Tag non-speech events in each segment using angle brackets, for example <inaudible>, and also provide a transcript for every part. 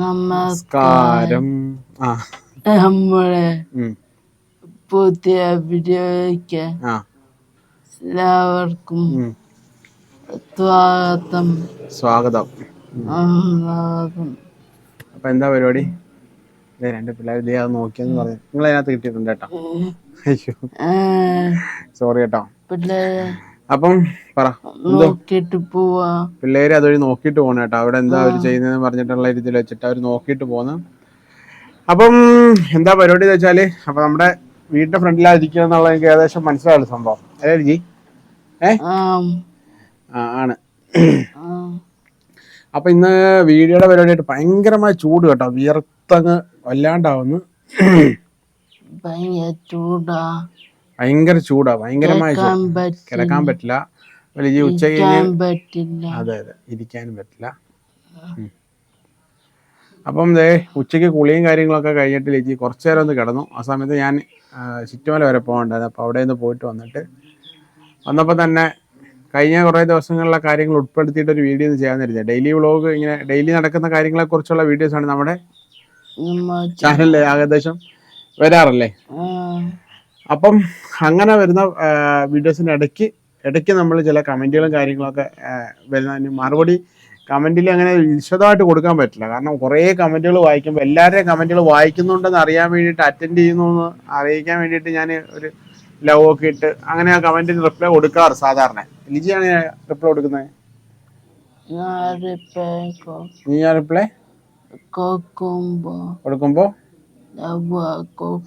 നമസ്കാരം. നമ്മളെ പുതിയ വീഡിയോയ്ക്ക് എല്ലാവർക്കും സ്വാഗതം. സ്വാഗതം. അപ്പൊ എന്താ പരിപാടി? രണ്ട് പിള്ളേർ അത് നോക്കിയെന്ന് പറഞ്ഞു. നിങ്ങൾ അതിനകത്ത് കിട്ടിയിട്ടുണ്ട് കേട്ടോ. അയ്യോ. സോറി കേട്ടോ. പിള്ളേരെ അപ്പം പറ നോക്കിട്ട് പോവാ. പിള്ളേര് അതുവഴി നോക്കിട്ട് പോണ കേട്ടോ. അവിടെ എന്താ അവർ ചെയ്യുന്നതെന്ന് പറഞ്ഞിട്ടുള്ള രീതിയിൽ വെച്ചിട്ട് അവർ നോക്കിട്ട് പോന്ന്. അപ്പം എന്താ പരിപാടി എന്ന് വെച്ചാൽ അപ്പൊ നമ്മുടെ വീടിന്റെ ഫ്രണ്ടിലായിരിക്കുക എന്നുള്ള എനിക്ക് ഏകദേശം മനസ്സിലായ സംഭവം. അല്ലേ ജി ഏ? ആ. ആണ്. അപ്പൊ ഇന്ന് വീഡിയോയുടെ പരിപാടിയായിട്ട് ഭയങ്കരമായ ചൂട് കേട്ടോ. വിയർത്തങ്ങ് വല്ലാണ്ടാവുന്നു. ഭയങ്കര ചൂടാ. ഭയങ്കര ചൂടാ ഭയങ്കരമായ ചൂട്. കിടക്കാൻ പറ്റില്ല. വലിയ ഉച്ച അതെ അതെ. ഇരിക്കാനും പറ്റില്ല. അപ്പം ദേ ഉച്ചയ്ക്ക് കുളിയും കാര്യങ്ങളൊക്കെ കഴിഞ്ഞിട്ട് ലിജി കുറച്ചു നേരം ഒന്ന് കിടന്നു. ആ സമയത്ത് ഞാൻ ചുറ്റുമല വരെ പോകണ്ടായിരുന്നു. അപ്പോൾ അവിടെ നിന്ന് പോയിട്ട് വന്നിട്ട് വന്നപ്പോൾ തന്നെ കഴിഞ്ഞ കുറേ ദിവസങ്ങളിലെ കാര്യങ്ങൾ ഉൾപ്പെടുത്തിയിട്ട് ഒരു വീഡിയോ ഒന്ന് ചെയ്യാൻ തരുന്നത് ഡെയിലി വ്ളോഗ് ഇങ്ങനെ ഡെയിലി നടക്കുന്ന കാര്യങ്ങളെ കുറിച്ചുള്ള വീഡിയോസാണ് നമ്മുടെ നമ്മ ചാനലിൽ ഏകദേശം വരാറല്ലേ? അപ്പം അങ്ങനെ വരുന്ന വീഡിയോസിന്റെ ഇടയ്ക്ക് ഇടയ്ക്ക് നമ്മൾ ചില കമന്റുകളും കാര്യങ്ങളൊക്കെ വരുന്നതിന് മറുപടി കമന്റിൽ അങ്ങനെ വിശദമായിട്ട് കൊടുക്കാൻ പറ്റില്ല. കാരണം കുറേ കമന്റുകൾ വായിക്കുമ്പോൾ എല്ലാവരുടെയും കമന്റുകൾ വായിക്കുന്നുണ്ടെന്ന് അറിയാൻ വേണ്ടിയിട്ട് അറ്റൻഡ് ചെയ്യുന്നു എന്ന് അറിയിക്കാൻ വേണ്ടിയിട്ട് ഞാൻ ഒരു ലവ് ഒക്കെ ഇട്ട് അങ്ങനെ ആ കമന്റിന് റിപ്ലൈ കൊടുക്കാറ് സാധാരണ. ലിജിയാണ് റിപ്ലൈ കൊടുക്കുന്നത്? നീ റിപ്ലൈ കൊടുക്കുമ്പോൾ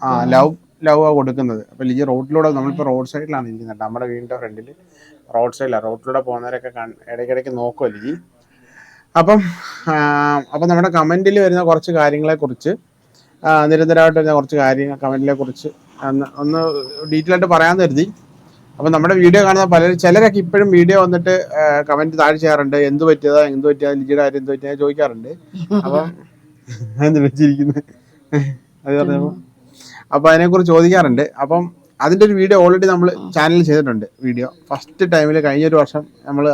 ആ ലവ് ലവ് കൊടുക്കുന്നത്. അപ്പോൾ ലിജി റോഡിലൂടെ നമ്മളിപ്പോൾ റോഡ് സൈഡിലാണ് ഇരിക്കുന്നത്. നമ്മുടെ വീടിന്റെ ഫ്രണ്ടിൽ റോഡ് സൈഡിലാണ് റോഡിലൂടെ പോകുന്നവരൊക്കെ ഇടയ്ക്കിടയ്ക്ക് നോക്കുമോ ലിജി അപ്പം അപ്പം നമ്മുടെ കമന്റിൽ വരുന്ന കുറച്ച് കാര്യങ്ങളെക്കുറിച്ച് നിരന്തരമായിട്ട് വരുന്ന കുറച്ച് കാര്യങ്ങൾ കമന്റിനെ കുറിച്ച് ഒന്ന് ഡീറ്റെയിൽ ആയിട്ട് പറയാൻ കരുതി. അപ്പം നമ്മുടെ വീഡിയോ കാണുന്ന പലരും ചിലരൊക്കെ ഇപ്പോഴും വീഡിയോ വന്നിട്ട് കമന്റ് താഴെ ചെയ്യാറുണ്ട്. എന്ത് പറ്റിയതാ? എന്ത് പറ്റിയതാ? ലിജിയുടെ കാര്യം എന്ത് പറ്റിയതാ? ചോദിക്കാറുണ്ട്. അപ്പം എന്ത് വെച്ചിരിക്കുന്നത് അത് പറഞ്ഞപ്പോൾ അപ്പോൾ അതിനെക്കുറിച്ച് ചോദിക്കാറുണ്ട്. അപ്പം അതിന്റെ ഒരു വീഡിയോ ഓൾറെഡി നമ്മൾ ചാനലിൽ ചെയ്തിട്ടുണ്ട് വീഡിയോ ഫസ്റ്റ് ടൈമിൽ കഴിഞ്ഞൊരു വർഷം നമ്മൾ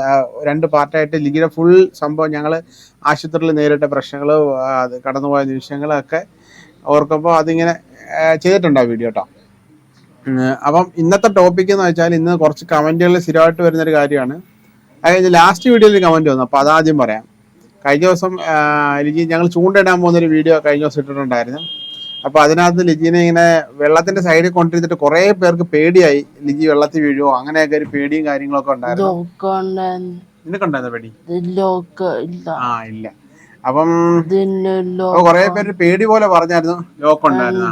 രണ്ട് പാർട്ടായിട്ട് ലിഗിയുടെ ഫുൾ സംഭവം ഞങ്ങൾ ആശുപത്രിയിൽ നേരിട്ട പ്രശ്നങ്ങൾ അത് കടന്നുപോയ നിമിഷങ്ങളൊക്കെ ഓർക്കുമ്പോൾ അതിങ്ങനെ ചെയ്തിട്ടുണ്ട് ആ വീഡിയോ കേട്ടോ അപ്പം ഇന്നത്തെ ടോപ്പിക് എന്ന് വെച്ചാൽ ഇന്ന് കുറച്ച് കമന്റുകൾ സ്ഥിരമായിട്ട് വരുന്നൊരു കാര്യമാണ്. അതായത് ലാസ്റ്റ് വീഡിയോയിൽ കമന്റ് വന്നു. അപ്പോൾ അതാദ്യം പറയാം. കഴിഞ്ഞ ദിവസം എനിക്ക് ഞങ്ങൾ ഞങ്ങൾ ചൂണ്ടയിടാൻ പോകുന്നൊരു വീഡിയോ കഴിഞ്ഞ ദിവസം ഇട്ടിട്ടുണ്ടായിരുന്നു. അപ്പോൾ അതിനകത്ത് ലിജിനെ ഇങ്ങനെ വെള്ളത്തിന്റെ സൈഡിൽ കൊണ്ടിരുന്നിട്ട് കുറെ പേർക്ക് പേടിയായി. ലിജി വെള്ളത്തിൽ വീഴുവോ? അങ്ങനെയൊക്കെ ഒരു പേടിയും കാര്യങ്ങളൊക്കെ ഉണ്ടായിരുന്നു. നിനക്കുണ്ടായിരുന്ന പേടി? ആ ഇല്ല. അപ്പം കുറെ പേര് പേടി പോലെ പറഞ്ഞായിരുന്നു. ലോക്ക് ഉണ്ടായിരുന്നു.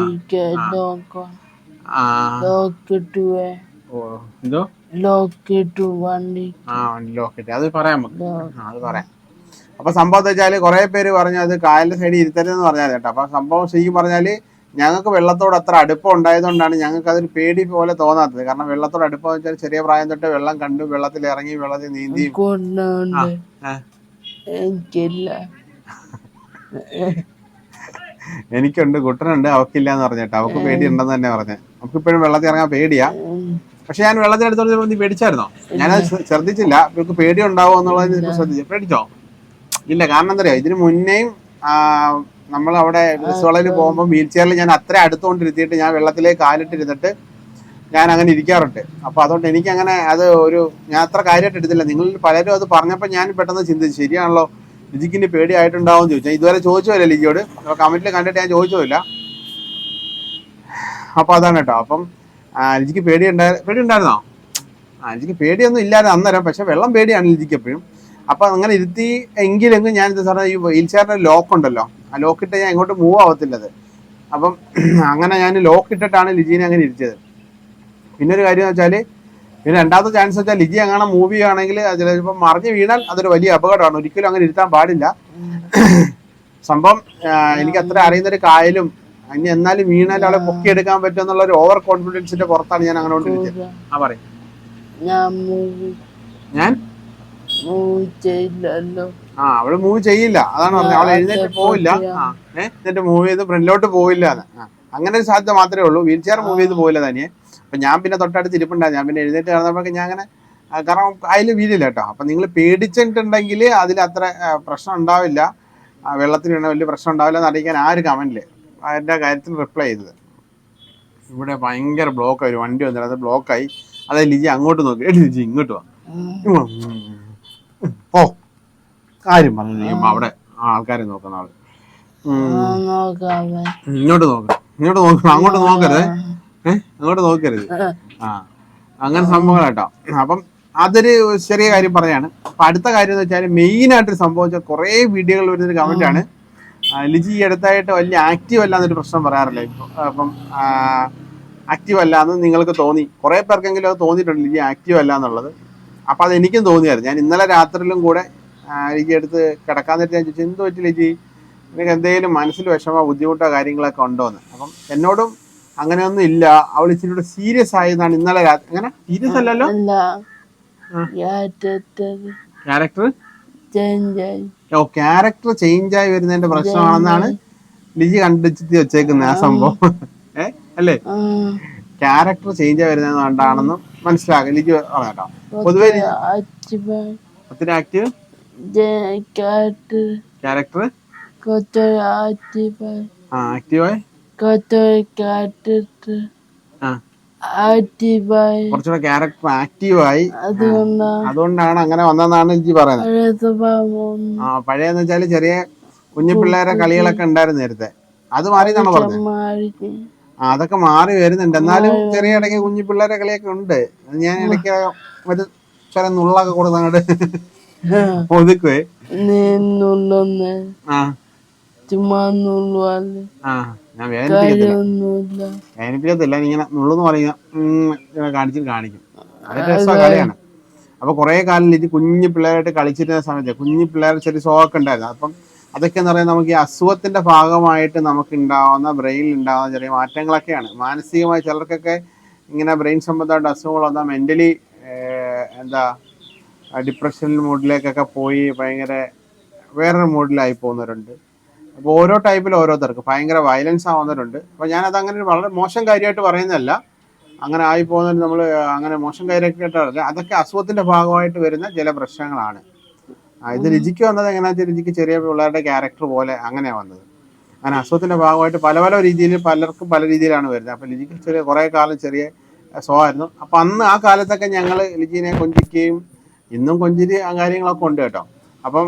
ആ ഓ എന്തോ? ലോക്ക് അത് പറയാം നമുക്ക്. അത് പറയാം. അപ്പൊ സംഭവം വെച്ചാൽ കുറെ പേര് പറഞ്ഞു അത് കായലിന്റെ സൈഡിൽ ഇരുത്തരുതെന്ന് പറഞ്ഞാൽ കേട്ടോ. അപ്പൊ സംഭവം ശരിക്കും പറഞ്ഞാൽ ഞങ്ങൾക്ക് വെള്ളത്തോട് അത്ര അടുപ്പം ഉണ്ടായതുകൊണ്ടാണ് ഞങ്ങൾക്ക് അതൊരു പേടി പോലെ തോന്നാത്തത്. കാരണം വെള്ളത്തോട് അടുപ്പം വെച്ചാൽ ചെറിയ പ്രായം തൊട്ട് വെള്ളം കണ്ടു വെള്ളത്തിൽ ഇറങ്ങി വെള്ളത്തിൽ നീന്തി. എനിക്കുണ്ട് കുട്ടനുണ്ട് അവക്കില്ല എന്ന് പറഞ്ഞിട്ട് അവക്ക് പേടി ഉണ്ടെന്ന് തന്നെ പറഞ്ഞു. അവക്ക് ഇപ്പോഴും വെള്ളത്തിൽ ഇറങ്ങാൻ പേടിയാ. പക്ഷെ ഞാൻ വെള്ളത്തിൽ എടുത്തോണ്ട് നീ പേടിച്ചായിരുന്നോ? ഞാനത് ശ്ര- ശ്രദ്ധിച്ചില്ല. ഇവർക്ക് പേടി ഉണ്ടാവോ എന്നുള്ളത് ശ്രദ്ധിച്ചു. പേടിച്ചോ? ഇല്ല കാരണം എന്താ ഇതിന് മുന്നേയും നമ്മൾ അവിടെ ഡ്രസ്സുകളിൽ പോകുമ്പോൾ വീൽ ചെയറിൽ ഞാൻ അത്ര അടുത്തുകൊണ്ടിരുത്തിയിട്ട് ഞാൻ വെള്ളത്തിലേക്ക് കാലിട്ടിരുന്നിട്ട് ഞാൻ അങ്ങനെ ഇരിക്കാറുണ്ട്. അപ്പൊ അതുകൊണ്ട് എനിക്ക് അങ്ങനെ അത് ഒരു ഞാൻ അത്ര കാര്യമായിട്ട് എടുത്തില്ല. നിങ്ങൾ പലരും അത് പറഞ്ഞപ്പോൾ ഞാൻ പെട്ടെന്ന് ചിന്തിച്ചു ശരിയാണല്ലോ ലിജിക്കിന് പേടിയായിട്ടുണ്ടാവും ചോദിച്ചാൽ ഇതുവരെ ചോദിച്ചില്ല ലിജിയോട്. കമന്റിൽ കണ്ടിട്ട് ഞാൻ ചോദിച്ചില്ല അപ്പൊ അതാണ് കേട്ടോ. അപ്പം ലിജിക്ക് പേടി ഉണ്ടായ പേടി ഉണ്ടായിരുന്നോ ലിജിക്ക് പേടിയൊന്നും ഇല്ലായിരുന്നു അന്നേരം. പക്ഷെ വെള്ളം പേടിയാണ് ലിജിക്ക് എപ്പോഴും. അപ്പൊ അങ്ങനെ ഇരുത്തി എങ്കിലും ഞാൻ എന്താ സാറേ ഈ വീൽ ചെയറിന്റെ ലോക്ക് ഉണ്ടല്ലോ. ആ ലോക്ക് ഇട്ട് ഞാൻ എങ്ങോട്ട് മൂവ് ആവത്തില്ലത്. അപ്പം <clears throat> അങ്ങനെ ഞാൻ ലോക്ക് ഇട്ടിട്ടാണ് ലിജീനെ അങ്ങനെ ഇരിച്ചത്. പിന്നെ ഒരു കാര്യം വെച്ചാൽ പിന്നെ രണ്ടാമത്തെ ചാൻസ് വെച്ചാൽ ലിജി അങ്ങനെ മൂവ് ചെയ്യുകയാണെങ്കിൽ ചിലപ്പോൾ മറിഞ്ഞ് വീണാൽ അതൊരു വലിയ അപകടമാണ്. ഒരിക്കലും അങ്ങനെ ഇരുത്താൻ പാടില്ല. <clears throat> സംഭവം എനിക്ക് അത്ര അറിയുന്ന ഒരു കായലും ഇനി എന്നാലും വീണാൽ അവളെ പൊക്കിയെടുക്കാൻ പറ്റും എന്നുള്ള ഒരു ഓവർ കോൺഫിഡൻസിന്റെ പുറത്താണ് ഞാൻ അങ്ങനെ കൊണ്ടിരിക്കുന്നത് ആ പറയും. ഞാൻ? മൂവ് ചെയ്യില്ലല്ലോ. ആ അവൾ മൂവ് ചെയ്യില്ല. അതാണ് പറഞ്ഞത്. അവൾ എഴുന്നേറ്റ് പോവില്ല. ആ ഏഹ് എന്നിട്ട് മൂവ് ചെയ്ത് ഫ്രണ്ടിലോട്ട് പോവില്ല അങ്ങനെ ഒരു സാധ്യത മാത്രമേ ഉള്ളൂ. വീൽ ചെയർ മൂവ് ചെയ്ത് പോയില്ല തനിയെ അപ്പൊ ഞാൻ പിന്നെ തൊട്ടടുത്ത് ഇരിപ്പുണ്ടായിരുന്നു ഞാൻ പിന്നെ എഴുന്നേറ്റ് കിടന്നപ്പോഴൊക്കെ ഞാൻ അങ്ങനെ കാരണം അതിൽ വീലില്ല കേട്ടോ. അപ്പൊ നിങ്ങൾ പേടിച്ചിട്ടുണ്ടെങ്കിൽ അതിൽ അത്ര പ്രശ്നം ഉണ്ടാവില്ല. വെള്ളത്തിന് വീണ വലിയ പ്രശ്നം ഉണ്ടാവില്ല എന്ന് അറിയിക്കാൻ ആ ഒരു കമന്റിൽ അതിന്റെ കാര്യത്തിന് റിപ്ലൈ ചെയ്തത്. ഇവിടെ ഭയങ്കര ബ്ലോക്ക് ഒരു വണ്ടി വന്നിട്ട് അത് ബ്ലോക്കായി അതായത് ലിജി അങ്ങോട്ട് നോക്കി. എടി ലിജി ഇങ്ങോട്ട് വാ. ഓ കാര്യം പറഞ്ഞു അവിടെ ആൾക്കാരെ നോക്കുന്ന ആൾ. ഇങ്ങോട്ട് നോക്ക്. ഇങ്ങോട്ട് നോക്കണം അങ്ങോട്ട് നോക്കരുത്. ഏഹ് അങ്ങോട്ട് നോക്കരുത്. ആ. അങ്ങനെ സംഭവങ്ങൾ കേട്ടോ. അപ്പം അതൊരു ചെറിയ കാര്യം പറയാണ്. അപ്പൊ അടുത്ത കാര്യം എന്ന് വെച്ചാൽ മെയിൻ ആയിട്ട് സംഭവിച്ച കുറെ വീഡിയോകൾ വരുന്നൊരു കമന്റ് ആണ് ലിജി ഈ അടുത്തായിട്ട് വലിയ ആക്റ്റീവ് അല്ല എന്നൊരു പ്രശ്നം പറയാറില്ല? അപ്പം ആക്റ്റീവ് അല്ല എന്ന് നിങ്ങൾക്ക് തോന്നി. കുറെ പേർക്കെങ്കിലും അത് തോന്നിയിട്ടുണ്ട് ലിജി ആക്റ്റീവ് അല്ല എന്നുള്ളത്. അപ്പൊ അത് എനിക്കും തോന്നിയായിരുന്നു. ഞാൻ ഇന്നലെ രാത്രിയിലും കൂടെ എനിക്ക് ലിജി എടുത്ത് കിടക്കാൻ നേരത്തെ ഞാൻ ചോദിച്ചു എന്ത് പറ്റില്ല ചേച്ചി എനിക്ക് എന്തെങ്കിലും മനസ്സിൽ വിഷമോ ബുദ്ധിമുട്ടോ കാര്യങ്ങളൊക്കെ ഉണ്ടോ എന്ന് അപ്പം എന്നോടും അങ്ങനെയൊന്നും ഇല്ല. അവൾ ഇച്ചിരി കൂടെ സീരിയസ് ആയതാണ് ഇന്നലെ രാത്രി അങ്ങനെ സീരിയസ് അല്ലല്ലോ? ക്യാരക്ടർ ചേഞ്ചായി ഓ ക്യാരക്ടർ ചേഞ്ച് ആയി വരുന്നതിന്റെ പ്രശ്നമാണെന്നാണ് ലിജി കണ്ടുവെച്ചിട്ട് വെച്ചേക്കുന്നത് ആ സംഭവം. ഏ അല്ലേ? ക്യാരക്ടർ ചേഞ്ച് വരുന്നതാണെന്ന് മനസ്സിലാകും. എനിക്ക് പറയാം പൊതുവെ ഒത്തിരി ആക്റ്റീവ് ക്യാരക്ടർ ആക്റ്റീവായി കുറച്ചുകൂടെ ക്യാരക്ടർ ആക്റ്റീവായി അതുകൊണ്ടാണ് അങ്ങനെ വന്നതെന്നാണ് ലിജി പറയുന്നത്. ആ പഴയെന്ന് വെച്ചാൽ ചെറിയ കുഞ്ഞു പിള്ളേരെ കളികളൊക്കെ ഉണ്ടായിരുന്നു നേരത്തെ. അത് മാറി എന്നാണ് പറഞ്ഞത്? അതൊക്കെ മാറി വരുന്നുണ്ട്. എന്നാലും ചെറിയ ഇടയ്ക്ക് കുഞ്ഞു പിള്ളേരെ കളിയൊക്കെ ഉണ്ട്. ഞാൻ ഇടയ്ക്ക് ഒരു ചില നുള്ളൊക്കെ കൊടുത്ത് അങ്ങോട്ട് ഒതുക്കുവേ. ആ. ചുമ്മാ നുള്ളുവാൽ ആ. ഞാൻ വേദനിപ്പിക്കത്തില്ല. കാര്യമൊന്നുമില്ല വേദനിപ്പിക്കത്തില്ല. ഇങ്ങനെ നുള്ളെന്ന് പറയുന്ന കാണിച്ചിട്ട് കാണിക്കും. അത്. രസമാണ് കളിയാണ്. അപ്പൊ കുറെ കാലം ഇത് കുഞ്ഞു പിള്ളേരായിട്ട് കളിച്ചിരുന്ന സമയത്ത് കുഞ്ഞു പിള്ളേർ ചെറിയ സോക്കുണ്ടായിരുന്നു അപ്പം അതൊക്കെ എന്ന് പറയുന്നത് നമുക്ക് ഈ അസുഖത്തിന്റെ ഭാഗമായിട്ട് നമുക്ക് ഉണ്ടാവുന്ന ബ്രെയിനിൽ ഉണ്ടാകുന്ന ചെറിയ മാറ്റങ്ങളൊക്കെയാണ്. മാനസികമായി ചിലർക്കൊക്കെ ഇങ്ങനെ ബ്രെയിൻ സംബന്ധമായിട്ട് അസുഖങ്ങൾ വന്നാൽ മെന്റലി എന്താ ഡിപ്രഷൻ മൂഡിലേക്കൊക്കെ പോയി ഭയങ്കര വേറൊരു മൂഡിലായി പോകുന്നവരുണ്ട്. അപ്പോൾ ഓരോ ടൈപ്പിൽ ഓരോരുത്തർക്ക് ഭയങ്കര വയലൻസ് ആവുന്നവരുണ്ട്. അപ്പോൾ ഞാനത് അങ്ങനെ വളരെ മോശം കാര്യമായിട്ട് പറയുന്നതല്ല. അങ്ങനെ ആയി പോകുന്നവർ നമ്മൾ അങ്ങനെ മോശം കാര്യമായിട്ട് അതൊക്കെ അസുഖത്തിന്റെ ഭാഗമായിട്ട് വരുന്ന ചില പ്രശ്നങ്ങളാണ്. ഇത് രുചിക്ക് വന്നത് എങ്ങനെയാ വെച്ചാൽ രുചിക്ക് ചെറിയ പിള്ളേരുടെ ക്യാരക്ടർ പോലെ അങ്ങനെയാണ് വന്നത്. അങ്ങനെ അസുഖത്തിന്റെ ഭാഗമായിട്ട് പല പല രീതിയിൽ പലർക്കും പല രീതിയിലാണ് വരുന്നത്. അപ്പം ലിജിക്ക് ചെറിയ കുറേ കാലം ചെറിയ സ്വമായിരുന്നു അപ്പം അന്ന് ആ കാലത്തൊക്കെ ഞങ്ങൾ ലിജിനെ കൊഞ്ചിക്കുകയും ഇന്നും കൊഞ്ചിരി കാര്യങ്ങളൊക്കെ ഉണ്ട് കേട്ടോ. അപ്പം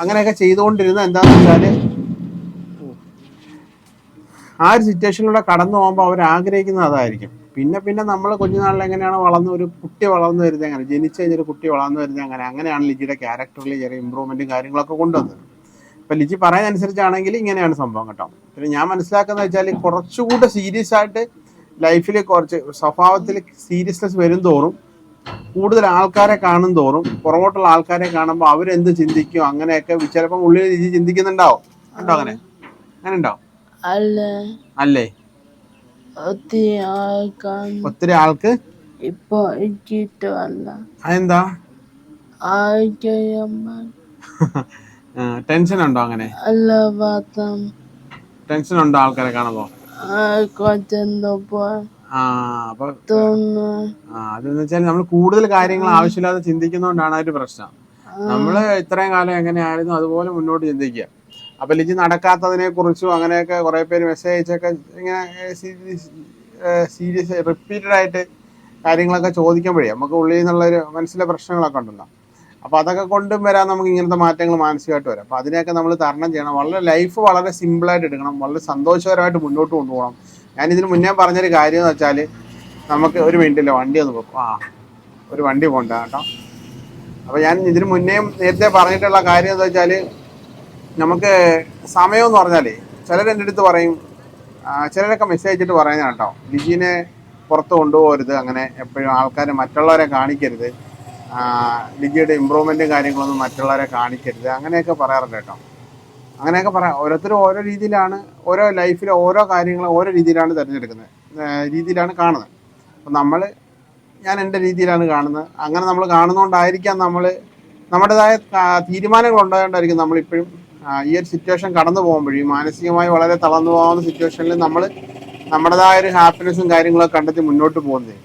അങ്ങനെയൊക്കെ ചെയ്തുകൊണ്ടിരുന്ന എന്താണെന്ന് വെച്ചാൽ ആ ഒരു സിറ്റുവേഷനിലൂടെ കടന്നു പോകുമ്പോൾ അവർ ആഗ്രഹിക്കുന്നത് അതായിരിക്കും. പിന്നെ പിന്നെ നമ്മൾ കുഞ്ഞുനാളിൽ എങ്ങനെയാണ് വളർന്ന് ഒരു കുട്ടി വളർന്നു വരുന്നത് അങ്ങനെ ജനിച്ചു കഴിഞ്ഞൊരു കുട്ടി വളർന്നു വരുന്നത് അങ്ങനെ അങ്ങനെയാണ് ലിജിയുടെ ക്യാരക്ടറിൽ ചെറിയ ഇമ്പ്രൂവ്മെന്റും കാര്യങ്ങളൊക്കെ കൊണ്ടുവന്നത്. ഇപ്പൊ ലിജി പറയുന്നതനുസരിച്ചാണെങ്കിൽ ഇങ്ങനെയാണ് സംഭവം കേട്ടോ. പിന്നെ ഞാൻ മനസ്സിലാക്കുന്നത് വെച്ചാൽ കുറച്ചുകൂടെ സീരിയസ് ആയിട്ട് ലൈഫിൽ കുറച്ച് സ്വഭാവത്തിൽ സീരിയസ്നെസ് വരും തോറും കൂടുതൽ ആൾക്കാരെ കാണും തോറും പുറകോട്ടുള്ള ആൾക്കാരെ കാണുമ്പോൾ അവരെന്ത് ചിന്തിക്കും? അങ്ങനെയൊക്കെ ചിലപ്പോൾ ഉള്ളിൽ ലിജി ചിന്തിക്കുന്നുണ്ടാവും. ഉണ്ടോ അങ്ങനെ? അങ്ങനെ ഉണ്ടോ അല്ലേ? ഒത്തിരി ആൾക്ക്? ഇപ്പൊ എനിക്ക് ഇഷ്ടമല്ല അതെന്താ? ടെൻഷൻ ഉണ്ടോ അങ്ങനെ? അല്ല പാത്രം ടെൻഷൻ ഉണ്ടോ ആൾക്കാരെ കാണുമ്പോ അതെന്ന് വെച്ചാൽ നമ്മൾ കൂടുതൽ കാര്യങ്ങൾ ആവശ്യമില്ലാതെ ചിന്തിക്കുന്നോണ്ടാണ് ആ ഒരു പ്രശ്നം. നമ്മൾ ഇത്രയും കാലം എങ്ങനെയായിരുന്നു അതുപോലെ മുന്നോട്ട് ചിന്തിക്കുക. ലിജി നടക്കാത്തതിനെ കുറിച്ചും അങ്ങനെയൊക്കെ കുറെ പേര് മെസ്സേജ് അയച്ചൊക്കെ ഇങ്ങനെ സീരിയസ് റിപ്പീറ്റഡ് ആയിട്ട് കാര്യങ്ങളൊക്കെ ചോദിക്കുമ്പോഴേ നമുക്ക് ഉള്ളിൽ നിന്നുള്ളൊരു മനസ്സിലെ പ്രശ്നങ്ങളൊക്കെ ഉണ്ടല്ലോ. അപ്പൊ അതൊക്കെ കൊണ്ടും വരാൻ നമുക്ക് ഇങ്ങനത്തെ മാറ്റങ്ങൾ മാനസികമായിട്ട് വരാം. അപ്പൊ അതിനെയൊക്കെ നമ്മൾ തരണം ചെയ്യണം. വളരെ ലൈഫ് വളരെ സിമ്പിളായിട്ട് എടുക്കണം. വളരെ സന്തോഷകരമായിട്ട് മുന്നോട്ട് കൊണ്ടുപോകണം. ഞാൻ ഇതിന് മുന്നേ പറഞ്ഞൊരു കാര്യം എന്ന് വെച്ചാൽ നമുക്ക് ഒരു മിനിറ്റില്ല വണ്ടി ഒന്ന് പോകും ആ ഒരു വണ്ടി പോകണ്ട കേട്ടോ. അപ്പോൾ ഞാൻ ഇതിന് മുന്നേയും നേരത്തെ പറഞ്ഞിട്ടുള്ള കാര്യം എന്ന് വെച്ചാൽ നമുക്ക് സമയം എന്ന് പറഞ്ഞാലേ എന്റെ അടുത്ത് പറയും ചിലരൊക്കെ മെസ്സേജ് അയച്ചിട്ട് പറയുന്നത് കേട്ടോ. ലിജിനെ പുറത്ത് കൊണ്ടുപോകരുത് അങ്ങനെ എപ്പോഴും ആൾക്കാരെ മറ്റുള്ളവരെ കാണിക്കരുത്. ലിജിയുടെ ഇമ്പ്രൂവ്മെന്റും കാര്യങ്ങളൊന്നും മറ്റുള്ളവരെ കാണിക്കരുത്. അങ്ങനെയൊക്കെ പറയാറുണ്ട് കേട്ടോ. അങ്ങനെയൊക്കെ പറയാം ഓരോരുത്തരും ഓരോ രീതിയിലാണ് ഓരോ ലൈഫിലെ ഓരോ കാര്യങ്ങളും ഓരോ രീതിയിലാണ് തിരഞ്ഞെടുക്കുന്നത്. രീതിയിലാണ് കാണുന്നത്. അപ്പം നമ്മൾ ഞാൻ എന്റെ രീതിയിലാണ് കാണുന്നത്. അങ്ങനെ നമ്മൾ കാണുന്നതുകൊണ്ടായിരിക്കാം നമ്മൾ നമ്മുടേതായ തീരുമാനങ്ങൾ ഉണ്ടായതുകൊണ്ടായിരിക്കും നമ്മളിപ്പോഴും ഈ ഒരു സിറ്റുവേഷൻ കടന്നു പോകുമ്പോഴും മാനസികമായി വളരെ തളർന്നു പോകുന്ന സിറ്റുവേഷനിൽ നമ്മൾ നമ്മുടേതായ ഒരു ഹാപ്പിനെസ്സും കാര്യങ്ങളൊക്കെ കണ്ടെത്തി മുന്നോട്ട് പോകുന്നത്.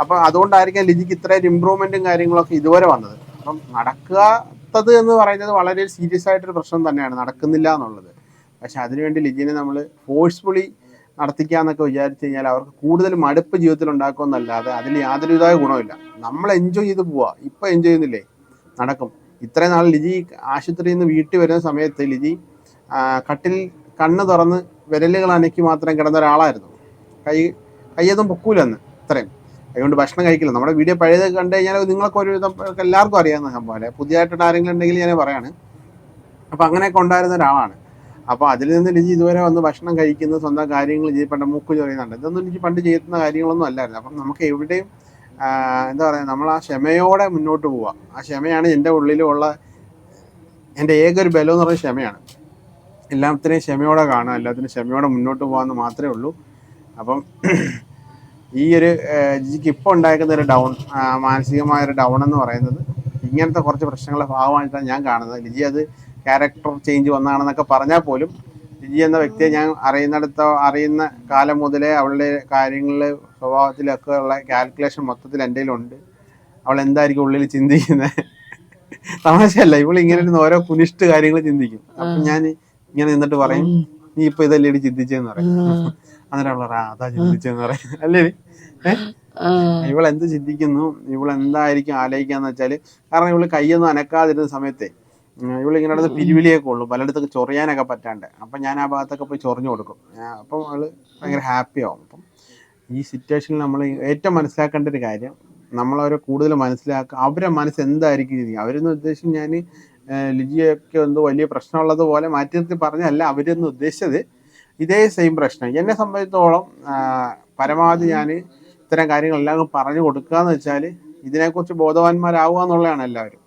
അപ്പം അതുകൊണ്ടായിരിക്കാം ലിജിക്ക് ഇത്രയും ഇമ്പ്രൂവ്മെന്റും കാര്യങ്ങളൊക്കെ ഇതുവരെ വന്നത്. അപ്പം നടക്കാത്തത് എന്ന് പറയുന്നത് വളരെ സീരിയസ് ആയിട്ടൊരു പ്രശ്നം തന്നെയാണ്. നടക്കുന്നില്ല എന്നുള്ളത്. പക്ഷെ അതിനുവേണ്ടി ലിജിനെ നമ്മൾ ഫോഴ്സ്ഫുള്ളി നടത്തിക്കുക എന്നൊക്കെ വിചാരിച്ചു കഴിഞ്ഞാൽ അവർക്ക് കൂടുതൽ മടുപ്പ് ജീവിതത്തിൽ ഉണ്ടാക്കുമെന്നല്ലാതെ അതിൽ യാതൊരുവിധമായ ഗുണമില്ല നമ്മൾ എൻജോയ് ചെയ്ത് പോവാ. ഇപ്പം എൻജോയ് ചെയ്യുന്നില്ലേ? നടക്കും. ഇത്രയും നാൾ ലിജി ആശുപത്രിയിൽ നിന്ന് വീട്ടിൽ വരുന്ന സമയത്ത് ലിജി കട്ടിൽ കണ്ണ് തുറന്ന് വിരലുകൾ അനക്കി മാത്രം കിടന്ന ഒരാളായിരുന്നു. കൈ കയ്യൊന്നും പൊക്കൂലെന്ന് ഇത്രയും. അതുകൊണ്ട് ഭക്ഷണം കഴിക്കില്ല. നമ്മുടെ വീഡിയോ പഴയത് കണ്ടു കഴിഞ്ഞാൽ നിങ്ങൾക്ക് ഒരുവിധം എല്ലാവർക്കും അറിയാവുന്ന സംഭവമല്ലേ? പുതിയതായിട്ട് ആരെങ്കിലും ഉണ്ടെങ്കിൽ ഞാൻ പറയാണ്. അപ്പോൾ അങ്ങനെയൊക്കെ ഉണ്ടായിരുന്ന ഒരാളാണ്. അപ്പോൾ അതിൽ നിന്ന് ലിജി ഇതുവരെ വന്ന് ഭക്ഷണം കഴിക്കുന്നത് സ്വന്തം കാര്യങ്ങൾ ചെയ്ത് പണ്ട് മൂക്ക് ചൊറിയുന്നുണ്ട്. ഇതൊന്നും ലിജി പണ്ട് ചെയ്യുന്ന കാര്യങ്ങളൊന്നും അല്ലായിരുന്നു. അപ്പം നമുക്ക് എവിടെയും എന്താ പറയുക നമ്മൾ ആ ക്ഷമയോടെ മുന്നോട്ട് പോവുക. ആ ക്ഷമയാണ് എന്റെ ഉള്ളിലുള്ള എന്റെ ഏക ഒരു ബലം എന്ന് പറയുന്നത് ക്ഷമയാണ്. എല്ലാത്തിനെയും ക്ഷമയോടെ കാണുക എല്ലാത്തിനും ക്ഷമയോടെ മുന്നോട്ട് പോകാമെന്ന് മാത്രമേ ഉള്ളൂ. അപ്പം <clears throat> ഈ ഒരു ജിജിക്ക് ഇപ്പോൾ ഉണ്ടായിരിക്കുന്ന ഒരു ഡൗൺ മാനസികമായ ഒരു ഡൗൺ എന്ന് പറയുന്നത് ഇങ്ങനത്തെ കുറച്ച് പ്രശ്നങ്ങളുടെ ഭാഗമായിട്ടാണ് ഞാൻ കാണുന്നത്. ലിജി അത് ക്യാരക്ടർ ചേഞ്ച് വന്നാണെന്നൊക്കെ പറഞ്ഞാൽ പോലും ലിജി എന്ന വ്യക്തിയെ ഞാൻ അറിയുന്നിടത്തോ അറിയുന്ന കാലം മുതലേ അവളുടെ കാര്യങ്ങളിൽ സ്വഭാവത്തിലൊക്കെ ഉള്ള കാൽക്കുലേഷൻ മൊത്തത്തിൽ എന്റെ ഉണ്ട് അവൾ എന്തായിരിക്കും ഉള്ളിൽ ചിന്തിക്കുന്നത് തമാശയല്ല ഇവൾ ഇങ്ങനെ ഇരുന്ന് ഓരോ കുനിഷ്ട് കാര്യങ്ങൾ ചിന്തിക്കും. അപ്പം ഞാൻ ഇങ്ങനെ നിന്നിട്ട് പറയും നീ ഇപ്പൊ ഇതല്ലേ ഇടി ചിന്തിച്ചെന്ന് പറയും. അന്നേരം അവൾ അതാ ചിന്തിച്ചെന്ന് പറയും. അല്ലേ? ഇവൾ എന്ത് ചിന്തിക്കുന്നു? ഇവൾ എന്തായിരിക്കും ആലോചിക്കാന്ന് വെച്ചാൽ കാരണം ഇവൾ കൈയൊന്നും അനക്കാതിരുന്ന സമയത്തെ ഇവൾ ഇങ്ങനെ നടന്ന് പിരിവിലിയൊക്കെ ഉള്ളൂ. പലയിടത്തൊക്കെ ചൊറിയാനൊക്കെ പറ്റാണ്ട്. അപ്പം ഞാൻ ആ ഭാഗത്തൊക്കെ പോയി ചൊറിഞ്ഞു കൊടുക്കും. അപ്പം അവൾ ഭയങ്കര ഹാപ്പി ആവും. അപ്പം ഈ സിറ്റുവേഷനിൽ നമ്മൾ ഏറ്റവും മനസ്സിലാക്കേണ്ട ഒരു കാര്യം നമ്മളവരെ കൂടുതൽ മനസ്സിലാക്കുക അവരെ മനസ്സ് എന്തായിരിക്കും രീതി അവരെന്ന് ഉദ്ദേശിച്ച് ഞാൻ ലിജിയൊക്കെ എന്തോ വലിയ പ്രശ്നമുള്ളത് പോലെ മാറ്റി നിർത്തി പറഞ്ഞല്ല അവരെന്ന് ഉദ്ദേശിച്ചത് ഇതേ സെയിം പ്രശ്നം. എന്നെ സംബന്ധിച്ചിടത്തോളം ആ, പരമാവധി ഞാൻ ഇത്തരം കാര്യങ്ങളെല്ലാം പറഞ്ഞു കൊടുക്കുക എന്ന് വെച്ചാൽ ഇതിനെക്കുറിച്ച് ബോധവാന്മാരാവുക എന്നുള്ളതാണ് എല്ലാവരും.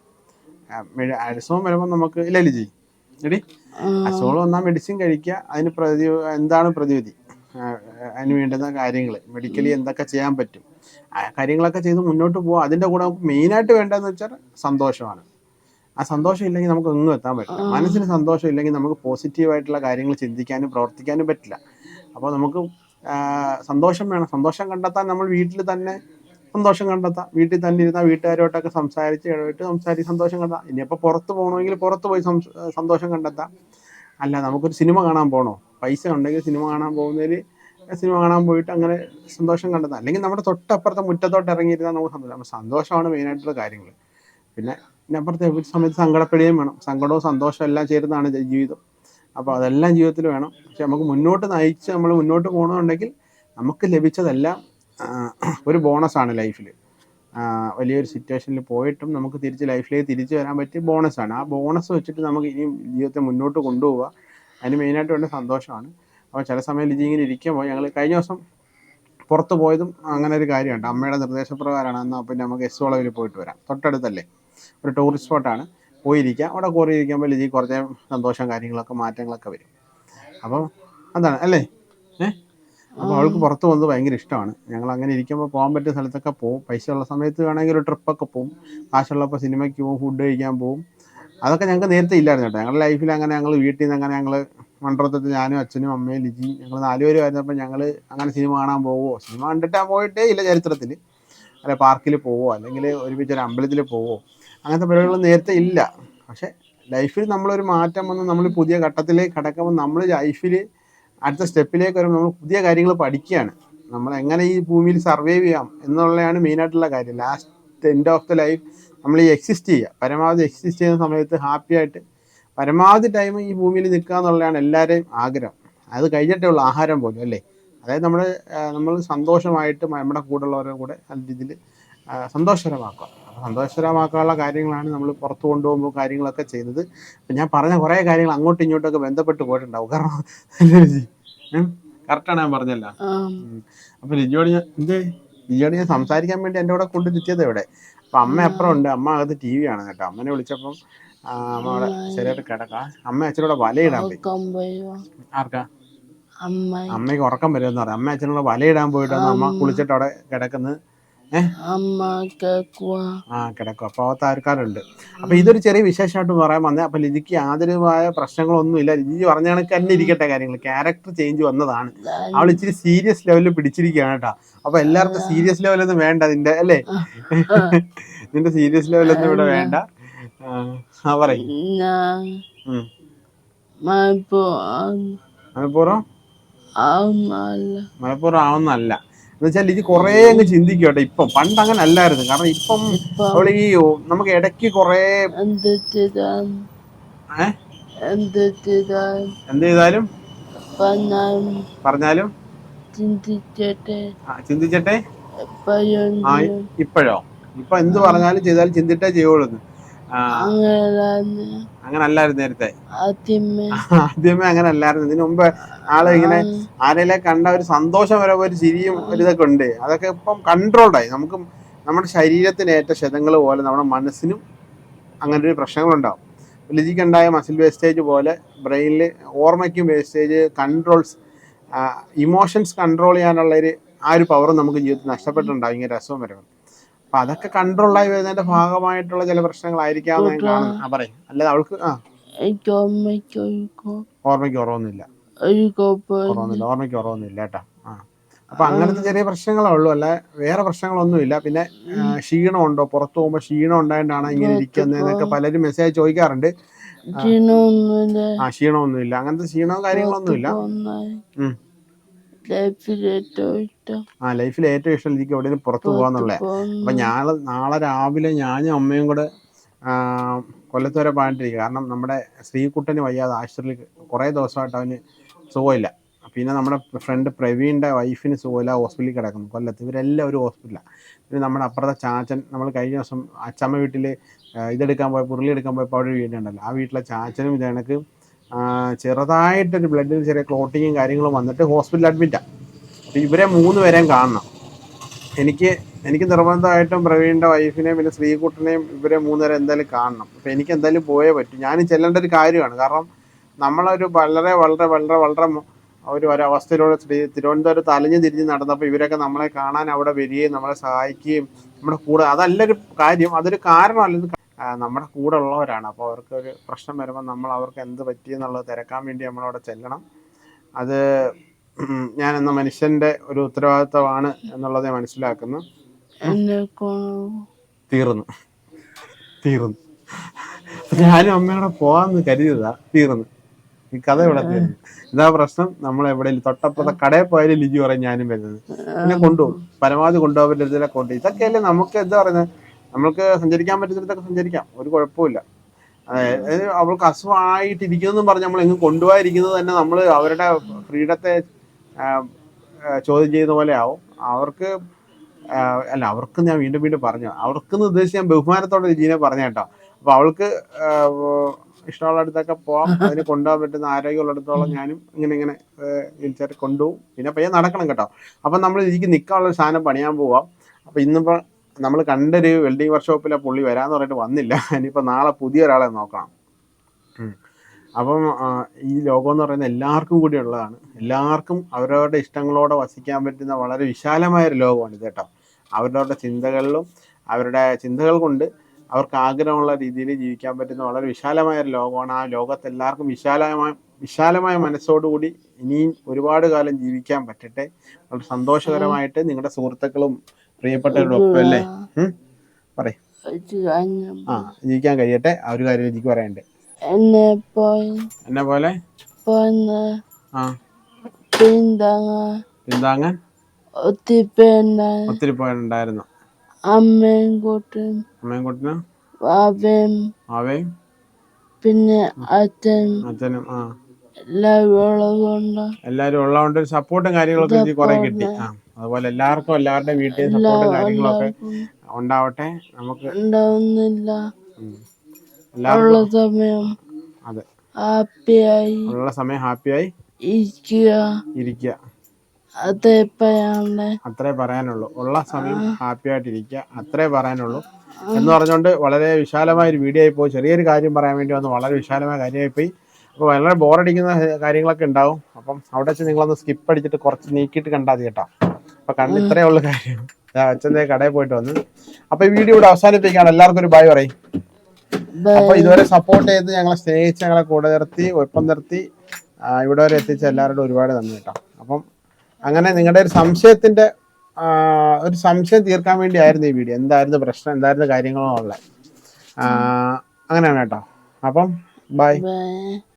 അസുഖം വരുമ്പോൾ നമുക്ക് ഇല്ല ലിജി? എടി അസുഖം വന്നാൽ മെഡിസിൻ കഴിക്കുക അതിന് പ്രതി എന്താണ് പ്രതിവിധി? അതിന് വേണ്ടുന്ന കാര്യങ്ങൾ മെഡിക്കലി എന്തൊക്കെ ചെയ്യാൻ പറ്റും? ആ കാര്യങ്ങളൊക്കെ ചെയ്ത് മുന്നോട്ട് പോകുക അതിന്റെ കൂടെ നമുക്ക് മെയിനായിട്ട് വേണ്ടതെന്ന് വെച്ചാൽ സന്തോഷമാണ്. ആ സന്തോഷം ഇല്ലെങ്കിൽ നമുക്ക് ഒന്നും എത്താൻ പറ്റില്ല. മനസ്സിന് സന്തോഷം ഇല്ലെങ്കിൽ നമുക്ക് പോസിറ്റീവായിട്ടുള്ള കാര്യങ്ങൾ ചിന്തിക്കാനും പ്രവർത്തിക്കാനും പറ്റില്ല. അപ്പോൾ നമുക്ക് സന്തോഷം വേണം. സന്തോഷം കണ്ടെത്താൻ നമ്മൾ വീട്ടിൽ തന്നെ സന്തോഷം കണ്ടെത്താം. വീട്ടിൽ തന്നെ ഇരുന്ന വീട്ടുകാരോട്ടൊക്കെ സംസാരിച്ച് ഇടപെട്ട് സംസാരിച്ച് സന്തോഷം കണ്ടെത്താം. ഇനിയിപ്പോൾ പുറത്ത് പോകണമെങ്കിൽ പുറത്ത് പോയി സന്തോഷം കണ്ടെത്താം. അല്ല നമുക്കൊരു സിനിമ കാണാൻ പോകണോ പൈസ ഉണ്ടെങ്കിൽ സിനിമ കാണാൻ പോകുന്നതിൽ സിനിമ കാണാൻ പോയിട്ട് അങ്ങനെ സന്തോഷം കണ്ടെത്താം. അല്ലെങ്കിൽ നമ്മുടെ തൊട്ടപ്പുറത്തെ മുറ്റത്തോട്ട് ഇറങ്ങിയിരുന്നാൽ നമുക്ക് സന്തോഷം. സന്തോഷമാണ് മെയിനായിട്ടുള്ള കാര്യങ്ങൾ പിന്നെ ഇതിനപ്പുറത്തെ ഒരു സമയത്ത് സങ്കടപ്പെടുകയും വേണം. സങ്കടവും സന്തോഷവും എല്ലാം ചേരുന്നതാണ് ജീവിതം. അപ്പോൾ അതെല്ലാം ജീവിതത്തിൽ വേണം. പക്ഷെ നമുക്ക് മുന്നോട്ട് നയിച്ച് നമ്മൾ മുന്നോട്ട് പോകണമെന്നുണ്ടെങ്കിൽ നമുക്ക് ലഭിച്ചതെല്ലാം ഒരു ബോണസാണ് ലൈഫിൽ വലിയൊരു സിറ്റുവേഷനിൽ പോയിട്ടും നമുക്ക് തിരിച്ച് ലൈഫിലേക്ക് തിരിച്ചു വരാൻ പറ്റിയ ബോണസാണ്. ആ ബോണസ് വെച്ചിട്ട് നമുക്ക് ഇനിയും ജീവിതത്തെ മുന്നോട്ട് കൊണ്ടുപോവുക അതിന് മെയിനായിട്ട് വേണ്ട സന്തോഷമാണ്. അപ്പോൾ ചില സമയം ലിജി ഇങ്ങനെ ഇരിക്കുമ്പോൾ ഞങ്ങൾ കഴിഞ്ഞ ദിവസം പുറത്ത് പോയതും അങ്ങനെ ഒരു കാര്യമുണ്ട്. അമ്മയുടെ നിർദ്ദേശപ്രകാരമാണ് എന്നാൽ പിന്നെ നമുക്ക് എസ് വളവിൽ പോയിട്ട് വരാം. തൊട്ടടുത്തല്ലേ. ഒരു ടൂറിസ്റ്റ് സ്പോട്ടാണ് പോയിരിക്കാം. അവിടെ കുറേ ഇരിക്കുമ്പോൾ ലിജി കുറച്ച് സന്തോഷം കാര്യങ്ങളൊക്കെ മാറ്റങ്ങളൊക്കെ വരും. അപ്പം അതാണ് അല്ലേ? ഏഹ് അപ്പോൾ അവൾക്ക് പുറത്ത് പോകുന്നത് ഭയങ്കര ഇഷ്ടമാണ്. ഞങ്ങൾ അങ്ങനെ ഇരിക്കുമ്പോൾ പോകാൻ പറ്റിയ സ്ഥലത്തൊക്കെ പോകും പൈസ ഉള്ള സമയത്ത് വേണമെങ്കിൽ ഒരു ട്രിപ്പൊക്കെ പോകും കാശുള്ളപ്പോൾ സിനിമയ്ക്ക് പോകും ഫുഡ് കഴിക്കാൻ പോകും അതൊക്കെ ഞങ്ങൾക്ക് നേരത്തെ ഇല്ലായിരുന്നു കേട്ടോ. ഞങ്ങളുടെ ലൈഫിൽ അങ്ങനെ ഞങ്ങൾ വീട്ടിൽ നിന്ന് അങ്ങനെ ഞങ്ങൾ മണ്ഡലത്തിൽ ഞാനും അച്ഛനും അമ്മയും ലിജി ഞങ്ങൾ നാലുപേരും ആയിരുന്നപ്പോൾ ഞങ്ങൾ അങ്ങനെ സിനിമ കാണാൻ പോവോ? സിനിമ കണ്ടിട്ട് പോയിട്ടേ ഇല്ല ചരിത്രത്തിൽ അല്ലെ പാർക്കിൽ പോവോ? അല്ലെങ്കിൽ ഒരുമിച്ച് ഒരു അമ്പലത്തിൽ പോവോ? അങ്ങനത്തെ പരിപാടികൾ നേരത്തെ ഇല്ല. പക്ഷേ ലൈഫിൽ നമ്മളൊരു മാറ്റം വന്ന് നമ്മൾ പുതിയ ഘട്ടത്തിലേക്ക് കടക്കുമ്പോൾ നമ്മൾ ലൈഫിൽ അടുത്ത സ്റ്റെപ്പിലേക്ക് വരുമ്പോൾ നമ്മൾ പുതിയ കാര്യങ്ങൾ പഠിക്കുകയാണ്. നമ്മൾ എങ്ങനെ ഈ ഭൂമിയിൽ സർവൈവ് ചെയ്യാം എന്നുള്ളതാണ് മെയിൻ ആയിട്ടുള്ള കാര്യം. Last end of the life നമ്മൾ ഈ എക്സിസ്റ്റ് ചെയ്യുക. പരമാവധി എക്സിസ്റ്റ് ചെയ്യുന്ന സമയത്ത് ഹാപ്പി ആയിട്ട് പരമാവധി ടൈം ഈ ഭൂമിയിൽ നിൽക്കുക എന്നുള്ളതാണ് എല്ലാവരെയും ആഗ്രഹം. അത് കഴിഞ്ഞിട്ടേ ഉള്ളൂ ആഹാരം പോലും അല്ലേ? അതായത് നമ്മൾ നമ്മൾ സന്തോഷമായിട്ട് നമ്മുടെ കൂടെയുള്ളവരുടെ കൂടെ നല്ല രീതിയിൽ സന്തോഷകരമാക്കുക. സന്തോഷകരമാക്കാനുള്ള കാര്യങ്ങളാണ് നമ്മൾ പുറത്ത് കൊണ്ടുപോകുമ്പോൾ കാര്യങ്ങളൊക്കെ ചെയ്തത് ഞാൻ പറഞ്ഞ കുറേ കാര്യങ്ങൾ അങ്ങോട്ടും ഇങ്ങോട്ടൊക്കെ ബന്ധപ്പെട്ട് പോയിട്ടുണ്ടാവും. കാരണം കറക്റ്റാണ് ഞാൻ പറഞ്ഞല്ല അപ്പൊ ലിജിയോട് ഞാൻ എന്ത്? ലിജിയോട് ഞാൻ സംസാരിക്കാൻ വേണ്ടി എന്റെ കൂടെ കൊണ്ടിരുത്തിയത് ഇവിടെ അപ്പൊ അമ്മ അപ്പുറം ഉണ്ട്? അമ്മ അകത്ത് ടി വി ആണ് കേട്ടോ. അമ്മനെ വിളിച്ചപ്പം അമ്മ അവിടെ ശരിയായിട്ട് കിടക്കാം. അമ്മ അച്ഛനോട് വലയിടാൻ പോയി. ആർക്കാ? അമ്മ. അമ്മയ്ക്ക് ഉറക്കം വരുമെന്ന് പറയാം അമ്മ അച്ഛനോട് വലയിടാൻ പോയിട്ടാണ് അമ്മ കുളിച്ചിട്ട് അവിടെ കിടക്കുന്നത് ആ കിടക്കും അപ്പോൾ അകത്ത് ആൾക്കാരുണ്ട്. അപ്പൊ ഇതൊരു ചെറിയ വിശേഷമായിട്ട് പറയാൻ വന്നേ. അപ്പൊ ലിജിക്ക് യാതൊരുമായ പ്രശ്നങ്ങളൊന്നും ഇല്ല. ലിജി പറഞ്ഞ കണക്ക് തന്നെ ഇരിക്കട്ടെ കാര്യങ്ങൾ ക്യാരക്ടർ ചേഞ്ച് വന്നതാണ്. അവൾ ഇച്ചിരി സീരിയസ് ലെവലിൽ പിടിച്ചിരിക്കുകയാണ് കേട്ടോ. അപ്പൊ എല്ലാവർക്കും സീരിയസ് ലെവലൊന്നും വേണ്ട നിന്റെ അല്ലേ? നിന്റെ സീരിയസ് ലെവലൊന്നും ഇവിടെ വേണ്ട. ആ. പറയും. മലപ്പുറം. മലപ്പുറം? ആവുന്നല്ല എന്ന് വെച്ചാൽ ഇത് കുറേ അങ്ങ് ചിന്തിക്കും കേട്ടോ ഇപ്പം. പണ്ട് അങ്ങനെ അല്ലായിരുന്നു. കാരണം ഇപ്പം അവൾ ഈ നമുക്ക് ഇടയ്ക്ക് കുറേ എന്ത് ചെയ്താലും പറഞ്ഞാലും ചിന്തിച്ചട്ടെ? ചിന്തിച്ചട്ടെ ഇപ്പോഴോ? ഇപ്പൊ എന്ത് പറഞ്ഞാലും ചെയ്താലും ചിന്തിട്ടേ ചെയ്യുള്ളൂ അങ്ങനെ അല്ലായിരുന്നു നേരത്തെ. ആദ്യമേ. അങ്ങനെ അല്ലായിരുന്നു ഇതിനു മുമ്പ് ആൾ ഇങ്ങനെ ആരെല്ലാം കണ്ട ഒരു സന്തോഷം വരെ ഒരു ചിരിയും ഒരു ഇതൊക്കെ ഉണ്ട്. അതൊക്കെ ഇപ്പം കൺട്രോൾഡ് ആയി. നമുക്ക് നമ്മുടെ ശരീരത്തിന് ഏറ്റ ക്ഷതങ്ങൾ പോലെ നമ്മുടെ മനസ്സിനും അങ്ങനെ ഒരു പ്രശ്നങ്ങളുണ്ടാവും ലിജിക്കുണ്ടായ മസിൽ വേസ്റ്റേജ് പോലെ ബ്രെയിനിൽ ഓർമ്മയ്ക്കും വേസ്റ്റേജ് കൺട്രോൾസ് ഇമോഷൻസ് കൺട്രോൾ ചെയ്യാനുള്ള ഒരു ആ ഒരു പവറും നമുക്ക് ജീവിതത്തിൽ നഷ്ടപ്പെട്ടിട്ടുണ്ടാവും. ഇങ്ങനെ രസവും വരുമ്പോൾ അപ്പൊ അതൊക്കെ കൺട്രോളായി വരുന്നതിന്റെ ഭാഗമായിട്ടുള്ള ചില പ്രശ്നങ്ങളായിരിക്കാം പറയും. അല്ലാതെ അവൾക്ക് ആ. ഓർമ്മയ്ക്ക് കുറവൊന്നുമില്ല ഓർമ്മയ്ക്ക് കുറവൊന്നുമില്ല കേട്ടോ. ആ. അപ്പൊ അങ്ങനത്തെ ചെറിയ പ്രശ്നങ്ങളേ ഉള്ളൂ. അല്ല വേറെ പ്രശ്നങ്ങളൊന്നുമില്ല. പിന്നെ ക്ഷീണം ഉണ്ടോ? പുറത്തു പോകുമ്പോ ക്ഷീണം ഉണ്ടായിട്ടാണ് ഇങ്ങനെ ഇരിക്കുന്നതെന്നൊക്കെ പലരും മെസ്സേജ് ചോദിക്കാറുണ്ട്. ആ. ക്ഷീണമൊന്നുമില്ല. അങ്ങനത്തെ ക്ഷീണവും കാര്യങ്ങളൊന്നുമില്ല. ഉം. ആ ലൈഫിൽ ഏറ്റവും ഇഷ്ടം എനിക്ക് എവിടെയും പുറത്തു പോകാന്നുള്ളത് പോകുന്ന അപ്പൊ ഞാൻ നാളെ രാവിലെ ഞാനും അമ്മയും കൂടെ കൊല്ലത്തോരെ കൊല്ലത്ത് വരെ പോകാണ്ടിരിക്കുക. കാരണം നമ്മുടെ ശ്രീകുട്ടന് വയ്യാതെ ആശുപത്രിയിൽ കുറേ ദിവസമായിട്ട് അവന് സുഖമില്ല. പിന്നെ നമ്മുടെ ഫ്രണ്ട് പ്രവീണിന്റെ വൈഫിന് സുഖമില്ല ഹോസ്പിറ്റലിൽ കിടക്കുന്നു. കൊല്ലത്ത് ഇവരെല്ലാം ഒരു ഹോസ്പിറ്റലാണ് പിന്നെ നമ്മുടെ അപ്പുറത്തെ ചാച്ചൻ നമ്മൾ കഴിഞ്ഞ ദിവസം അച്ചമ്മ വീട്ടിൽ ഇതെടുക്കാൻ പോയപ്പോൾ ഉരുളി എടുക്കാൻ പോയപ്പോൾ അവിടെ വീടുണ്ടല്ലോ. ആ വീട്ടിലെ ചാച്ചനും ഇത് കണക്ക് ആ, ചെറുതായിട്ടൊരു ബ്ലഡിൽ ചെറിയ ക്ലോട്ടിങ്ങും കാര്യങ്ങളും വന്നിട്ട് ഹോസ്പിറ്റലിൽ അഡ്മിറ്റാണ് അപ്പോൾ ഇവരെ മൂന്ന് പേരെയും കാണണം. എനിക്ക് എനിക്ക് നിർബന്ധമായിട്ടും പ്രവീണിന്റെ വൈഫിനെയും പിന്നെ ശ്രീകുട്ടനെയും ഇവരെ മൂന്നുപേരെ എന്തായാലും കാണണം. അപ്പോൾ എനിക്ക് എന്തായാലും പോയേ പറ്റും. ഞാൻ ചെല്ലേണ്ട ഒരു കാര്യമാണ്. കാരണം നമ്മളൊരു വളരെ വളരെ വളരെ വളരെ ഒരു ഒരവസ്ഥയിലൂടെ ശ്രീ- തിരുവനന്തപുരത്ത് അലഞ്ഞു തിരിഞ്ഞ് നടന്നപ്പോൾ ഇവരൊക്കെ നമ്മളെ കാണാൻ അവിടെ വരികയും നമ്മളെ സഹായിക്കുകയും നമ്മുടെ കൂടെ അതല്ലൊരു കാര്യം. അതൊരു കാരണമല്ല നമ്മുടെ കൂടെ ഉള്ളവരാണ് അപ്പോൾ അവർക്കൊരു പ്രശ്നം വരുമ്പോൾ നമ്മൾ അവർക്ക് എന്ത് പറ്റിയെന്നുള്ളത് തിരക്കാൻ വേണ്ടി നമ്മളവിടെ ചെല്ലണം. അത് ഞാൻ എന്ന മനുഷ്യന്റെ ഒരു ഉത്തരവാദിത്തമാണ് എന്നുള്ളത് ഞാൻ മനസ്സിലാക്കുന്നു. തീർന്നു. തീർന്നു. ഞാനും അമ്മയോടെ പോവാന്ന് കരുതിയതാ. തീർന്നു. ഈ കഥ ഇവിടെ തീർന്നു. ഇതാ പ്രശ്നം. നമ്മൾ എവിടെ തൊട്ടപ്പുറത്തെ കടയിൽ പോയാലും ലിജി പറയും ഞാനും വരുന്നത്. പിന്നെ കൊണ്ടുപോകും. പരമാവധി കൊണ്ടുപോകാൻ പറ്റുന്ന കൊണ്ടുപോയി ഇതൊക്കെയല്ലേ നമുക്ക് എന്താ പറയുന്നത്? നമ്മൾക്ക് സഞ്ചരിക്കാൻ പറ്റുന്നിടത്തൊക്കെ സഞ്ചരിക്കാം. ഒരു കുഴപ്പമില്ല. അതായത് അവൾക്ക് അസുഖമായിട്ടിരിക്കുന്നു പറഞ്ഞ് നമ്മൾ എങ്ങും കൊണ്ടുപോയിരിക്കുന്നത് തന്നെ നമ്മൾ അവരുടെ ഫ്രീഡത്തെ ചോദ്യം ചെയ്യുന്ന പോലെ ആവും. അവർക്ക് അല്ല അവർക്ക് ഞാൻ വീണ്ടും വീണ്ടും പറഞ്ഞു. അവർക്ക് ഉദ്ദേശിച്ച് ഞാൻ ബഹുമാനത്തോടെ രുചിനെ പറഞ്ഞ കേട്ടോ. അപ്പൊ അവൾക്ക് ആ, ഇഷ്ടമുള്ള അടുത്തൊക്കെ പോവാം. അതിന് കൊണ്ടുപോകാൻ പറ്റുന്ന ആരോഗ്യമുള്ളിടത്തോളം ഞാനും ഇങ്ങനെ ഇങ്ങനെ വിളിച്ചാൽ കൊണ്ടുപോകും. പിന്നെ പയ്യെ നടക്കണം കേട്ടോ. അപ്പം നമ്മൾ എനിക്ക് നിൽക്കാനുള്ള സാധനം പണിയാൻ പോവാം. അപ്പം ഇന്നിപ്പോൾ നമ്മൾ കണ്ടൊരു വെൽഡിംഗ് വർക്ക്ഷോപ്പിലെ പുള്ളി വരാന്ന് പറഞ്ഞിട്ട് വന്നില്ല. ഇനിയിപ്പോൾ നാളെ പുതിയ ഒരാളെ നോക്കണം. അപ്പം ഈ ലോകം എന്ന് പറയുന്നത് എല്ലാവർക്കും കൂടി ഉള്ളതാണ്. എല്ലാവർക്കും അവരവരുടെ ഇഷ്ടങ്ങളോടെ വസിക്കാൻ പറ്റുന്ന വളരെ വിശാലമായ ഒരു ലോകമാണ് ഇത് കേട്ടോ. അവരവരുടെ ചിന്തകളിലും അവരുടെ ചിന്തകൾ കൊണ്ട് അവർക്ക് ആഗ്രഹമുള്ള രീതിയിൽ ജീവിക്കാൻ പറ്റുന്ന വളരെ വിശാലമായ ഒരു ലോകമാണ്. ആ ലോകത്ത് എല്ലാവർക്കും വിശാലമായ വിശാലമായ മനസ്സോടുകൂടി ഇനിയും ഒരുപാട് കാലം ജീവിക്കാൻ പറ്റട്ടെ. വളരെ സന്തോഷകരമായിട്ട് നിങ്ങളുടെ സുഹൃത്തുക്കളും പ്രിയപ്പെട്ടവരുടെ ഒപ്പം അല്ലേ ഉം? പറയ്. ആ ജീവിക്കാൻ കഴിയട്ടെ. ആ ഒരു കാര്യം എനിക്ക് പറയണ്ടേ എന്നെ പോയി എന്നെ പോലെ? ആ. പിന്താങ്ങാൻ? ഒത്തിരി പേരുണ്ടായിരുന്നു ഒത്തിരി പോയിട്ടുണ്ടായിരുന്നു അമ്മയും കൂട്ടും. അമ്മയും കുട്ടിനും? ബാബയും അവയും പിന്നെ അച്ഛൻ അച്ഛനും. ആ. എല്ലാവരും ഉള്ളതുകൊണ്ട് എല്ലാവരും ഉള്ളതുകൊണ്ട് സപ്പോർട്ടും കാര്യങ്ങളൊക്കെ എനിക്ക് കുറെ കിട്ടി. ആ. അതുപോലെ എല്ലാവർക്കും എല്ലാവരുടെ വീട്ടിൽ സപ്പോർട്ടും കാര്യങ്ങളൊക്കെ ഉണ്ടാവട്ടെ. നമുക്ക് ഉണ്ടാവുന്നില്ല. ഉള്ള സമയം അതെ. ഹാപ്പിയായി ഉള്ള സമയം ഹാപ്പിയായി ഇരിക്കുക. ഇരിക്കുക. അതേ അത്രേ പറയാനുള്ളൂ. ഉള്ള സമയം ഹാപ്പി ആയിട്ടിരിക്കുക അത്രേ പറയാനുള്ളൂ. എന്ന് പറഞ്ഞുകൊണ്ട് വളരെ വിശാലമായ ഒരു വീഡിയോ ആയി പോയി. ചെറിയൊരു കാര്യം പറയാൻ വേണ്ടി വന്ന്. വളരെ വിശാലമായ കാര്യമായി പോയി. അപ്പോൾ വളരെ ബോറടിക്കുന്ന കാര്യങ്ങളൊക്കെ ഉണ്ടാവും. അപ്പം അവിടെ വെച്ച് നിങ്ങളൊന്ന് സ്കിപ്പ് അടിച്ചിട്ട് കുറച്ച് നീക്കിയിട്ട് കണ്ടാൽ കേട്ടോ. അപ്പൊ കണ്ട് ഇത്രേ ഉള്ള കാര്യം. ദാ അച്ഛന്റെ കടയിൽ പോയിട്ട് വന്നു. അപ്പൊ ഈ വീഡിയോ ഇവിടെ അവസാനിപ്പിക്കാണ് എല്ലാവർക്കും ഒരു ബൈ പറയും. അപ്പൊ ഇതുവരെ സപ്പോർട്ട് ചെയ്ത് ഞങ്ങളെ സ്നേഹിച്ച് ഞങ്ങളെ കൂടെ നിർത്തി ഒപ്പം നിർത്തി ഇവിടെ വരെ എത്തിച്ച എല്ലാവരോടും ഒരുപാട് നന്ദി കേട്ടോ. അപ്പം അങ്ങനെ നിങ്ങളുടെ ഒരു സംശയത്തിന്റെ ഒരു സംശയം തീർക്കാൻ വേണ്ടിയായിരുന്നു ഈ വീഡിയോ എന്തായിരുന്നു പ്രശ്നം എന്തായിരുന്നു കാര്യങ്ങളോ ഉള്ളത്? അങ്ങനെയാണ് കേട്ടോ. അപ്പം ബൈ